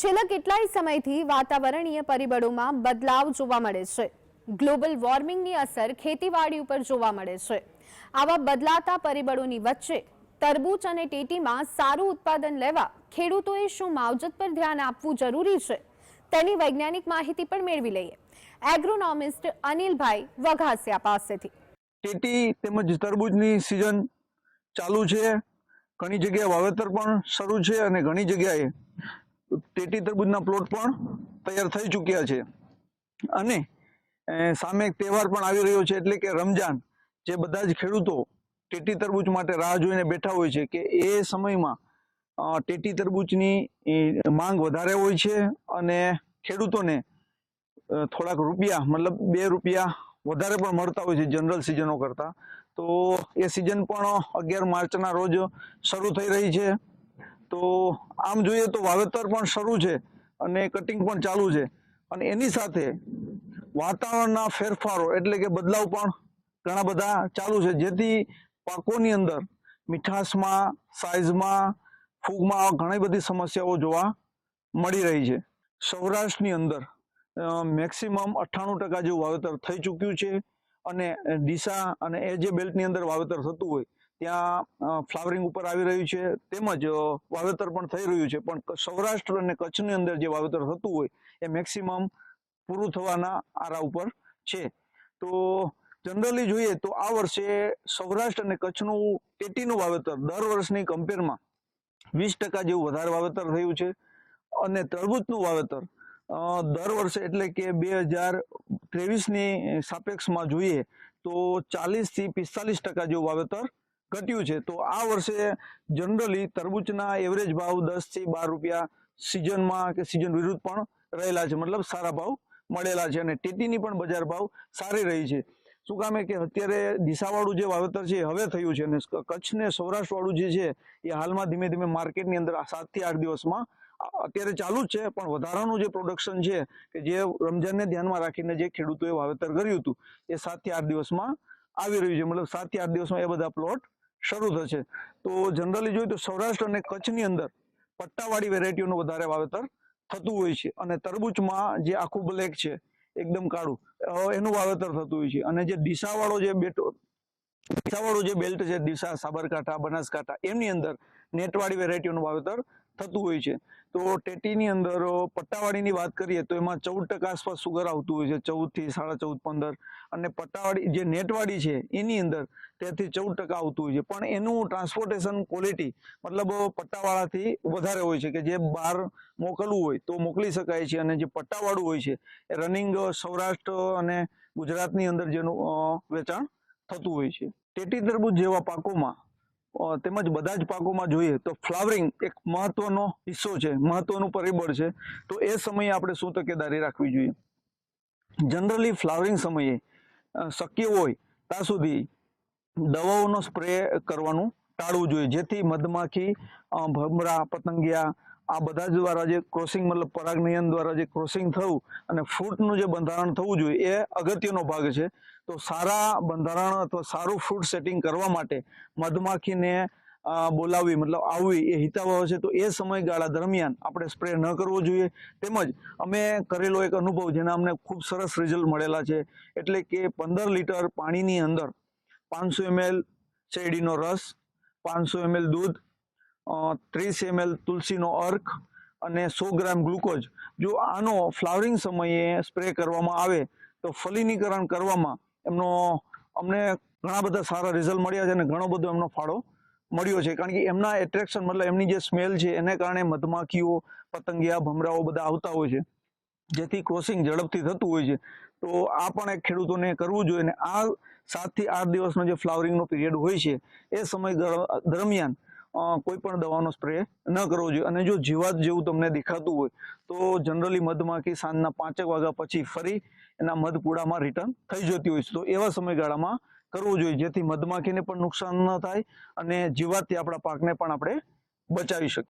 છેલ્લા કેટલાય સમયથી વાતાવરણીય પરિબળોમાં બદલાવ જોવા મળે છે. ગ્લોબલ વોર્મિંગની અસર ખેતીવાડી ઉપર જોવા મળે છે. આવા બદલાતા પરિબળોની વચ્ચે તરબૂચ અને ટેટીમાં સારું ઉત્પાદન લેવા ખેડૂતોએ શું માવજત પર ધ્યાન આપવું જરૂરી છે, તેની વૈજ્ઞાનિક માહિતી પણ મેળવી લઈએ. એગ્રોનોમિસ્ટ અનિલભાઈ વઘાસિયા પાસેથી. ટેટી તેમજ તરબૂચની સિઝન ચાલુ છે. ઘણી જગ્યાએ વાવેતર પણ શરૂ છે અને ઘણી જગ્યાએ ટેટી તરબૂચના પ્લોટ પણ તૈયાર થઈ ચૂક્યા છે. અને સામે એક તહેવાર પણ આવી રહ્યો છે એટલે કે રમજાન જે બધા જ ખેડૂતો ટેટી તરબૂચ માટે રાહ જોઈને બેઠા હોય છે કે એ સમયમાં ટેટી તરબૂચની માંગ વધારે હોય છે અને ખેડૂતોને થોડાક રૂપિયા, મતલબ બે રૂપિયા વધારે પણ મળતા હોય છે જનરલ સિઝનો કરતાં. તો એ સિઝન પણ અગિયાર માર્ચના રોજ શરૂ થઈ રહી છે. તો આમ જોઈએ તો વાવેતર પણ શરૂ છે અને કટિંગ પણ ચાલુ છે. અને એની સાથે વાતાવરણના ફેરફારો એટલે કે બદલાવ પણ ઘણા બધા ચાલુ છે. જેથી પાકોની અંદર, મીઠાશમાં સાઇઝમાં ફૂગમાં ઘણી બધી સમસ્યાઓ જોવા મળી રહી છે. સૌરાષ્ટ્રની અંદર મેક્સિમમ અઠ્ઠાણું ટકા જેવું વાવેતર થઈ ચૂક્યું છે અને ડીસા અને એ જે બેલ્ટની અંદર વાવેતર થતું હોય ત્યાં ફ્લાવરિંગ ઉપર આવી રહ્યું છે, તેમજ વાવેતર પણ થઈ રહ્યું છે. પણ સૌરાષ્ટ્ર અને કચ્છની અંદર જે વાવેતર થતું હોય, એ મેક્સિમમ પૂરું થવાના આરા ઉપર છે. તો, જનરલી જોઈએ તો આ વર્ષે સૌરાષ્ટ્ર અને કચ્છનું ટેટીનું વાવેતર દર વર્ષની કમ્પેરમાં વીસ ટકા જેવું વધારે વાવેતર થયું છે. અને તરબૂચનું વાવેતર દર વર્ષે એટલે કે બે હજાર ત્રેવીસની સાપેક્ષમાં જોઈએ તો ચાલીસથી પિસ્તાલીસ ટકા જેવું વાવેતર ઘટ્યું છે. તો આ વર્ષે જનરલી તરબૂચના એવરેજ ભાવ દસથી બાર રૂપિયા સિઝનમાં કે સિઝન વિરુદ્ધ પણ રહેલા છે. મતલબ સારા ભાવ મળેલા છે અને ટેટીની પણ બજાર ભાવ સારી રહી છે. શું કામે કે અત્યારે દિશાવાળું જે વાવેતર છે હવે થયું છે અને કચ્છ ને સૌરાષ્ટ્ર જે છે એ હાલમાં ધીમે ધીમે માર્કેટની અંદર સાતથી આઠ દિવસમાં અત્યારે ચાલુ જ છે. પણ વધારાનું જે પ્રોડક્શન છે કે જે રમજાનને ધ્યાનમાં રાખીને જે ખેડૂતોએ વાવેતર કર્યું હતું એ સાતથી આઠ દિવસમાં આવી રહ્યું છે. મતલબ સાતથી આઠ દિવસમાં એ બધા પ્લોટ શરૂ થશે. તો જનરલી જોઈએ તો સૌરાષ્ટ્ર અને કચ્છની અંદર પટ્ટાવાળી વેરાયટીઓનું વધારે વાવેતર થતું હોય છે. અને તરબૂચમાં જે આખું બ્લેક છે, એકદમ કાળું એનું વાવેતર થતું હોય છે. અને જે દિશાવાળો જે બેટો, દિશાવાળો જે બેલ્ટ છે, દિશા, સાબરકાંઠા, બનાસકાંઠા, એમની અંદર નેટવાળી વેરાયટીઓનું વાવેતર થતું હોય છે. તો ટેટીની અંદર પટ્ટાવાળીની વાત કરીએ તો એમાં ચૌદ ટકા આસપાસ સુગર આવતું હોય છે ચૌદથી સાડા ચૌદ, પંદર. અને પટ્ટાવાળી જે નેટવાળી છે, એની અંદર ત્યાંથી ચૌદ ટકા આવતું હોય છે. પણ એનું ટ્રાન્સપોર્ટેશન ક્વોલિટી મતલબ પટ્ટાવાળાથી વધારે હોય છે કે જે બહાર મોકલવું હોય તો મોકલી શકાય છે. અને જે પટ્ટાવાળું હોય છે, એ રનિંગ સૌરાષ્ટ્ર અને ગુજરાતની અંદર જેનું વેચાણ થતું હોય છે. ટેટી તરબૂચ જેવા પાકોમાં તેમજ બધા જ પાકોમાં જોઈએ તો ફ્લાવરિંગ એક મહત્વનો હિસ્સો છે, મહત્વનું પરિબળ છે. તો એ સમયે આપણે શું તકેદારી રાખવી જોઈએ. જનરલી ફ્લાવરિંગ સમયે શક્ય હોય ત્યાં સુધી દવાઓનો સ્પ્રે કરવાનું ટાળવું જોઈએ. જેથી મધમાખી ભમરા, પતંગિયા આ બધા દ્વારા જે ક્રોસિંગ મતલબ પરાગનયન દ્વારા જે ક્રોસિંગ થવું અને ફ્રૂટનું જે બંધારણ થવું જોઈએ એ અગત્યનો ભાગ છે. તો સારા બંધારણ અથવા સારું ફ્રૂટ સેટિંગ કરવા માટે મધમાખીને બોલાવવી મતલબ આવવી એ હિતાવહ છે. તો એ સમયગાળા દરમિયાન આપણે સ્પ્રે ન કરવો જોઈએ. તેમજ અમે કરેલો એક અનુભવ જેના અમને ખૂબ સરસ રિઝલ્ટ મળેલા છે. એટલે કે પંદર લીટર પાણીની અંદર પાંચસો એમએલ શેરડીનો રસ, પાંચસો એમએલ દૂધ ત્રીસ એમએલ તુલસીનો અર્ક અને સો ગ્રામ ગ્લુકોઝ. જો આનો ફ્લાવરિંગ સમયે સ્પ્રે કરવામાં આવે, તો ફલિનીકરણ કરવામાં એમનો, અમને ઘણા બધા સારા રિઝલ્ટ મળ્યા છે અને ઘણો બધો એમનો ફાળો મળ્યો છે. કારણ કે એમના એટ્રેક્શન મતલબ એમની જે સ્મેલ છે, એને કારણે મધમાખીઓ, પતંગિયા, ભમરાઓ બધા આવતા હોય છે. જેથી ક્રોસિંગ ઝડપથી થતું હોય છે. તો આ પણ એક ખેડૂતોને કરવું જોઈએ અને આ સાતથી આઠ દિવસનો જે ફ્લાવરિંગનો પીરિયડ હોય છે, એ સમય દરમિયાન કોઈ પણ દવાનો સ્પ્રે ન કરવો જોઈએ. અને જો જીવાત જેવું તમને દેખાતું હોય, તો જનરલી મધમાખી સાંજના પાંચેક વાગ્યા પછી ફરી એના મધપૂડામાં રિટર્ન થઈ જતી હોય છે. તો એવા સમયગાળામાં કરવું જોઈએ, જેથી મધમાખીને પણ નુકસાન ન થાય અને જીવાતથી આપણા પાકને પણ આપણે બચાવી શકીએ.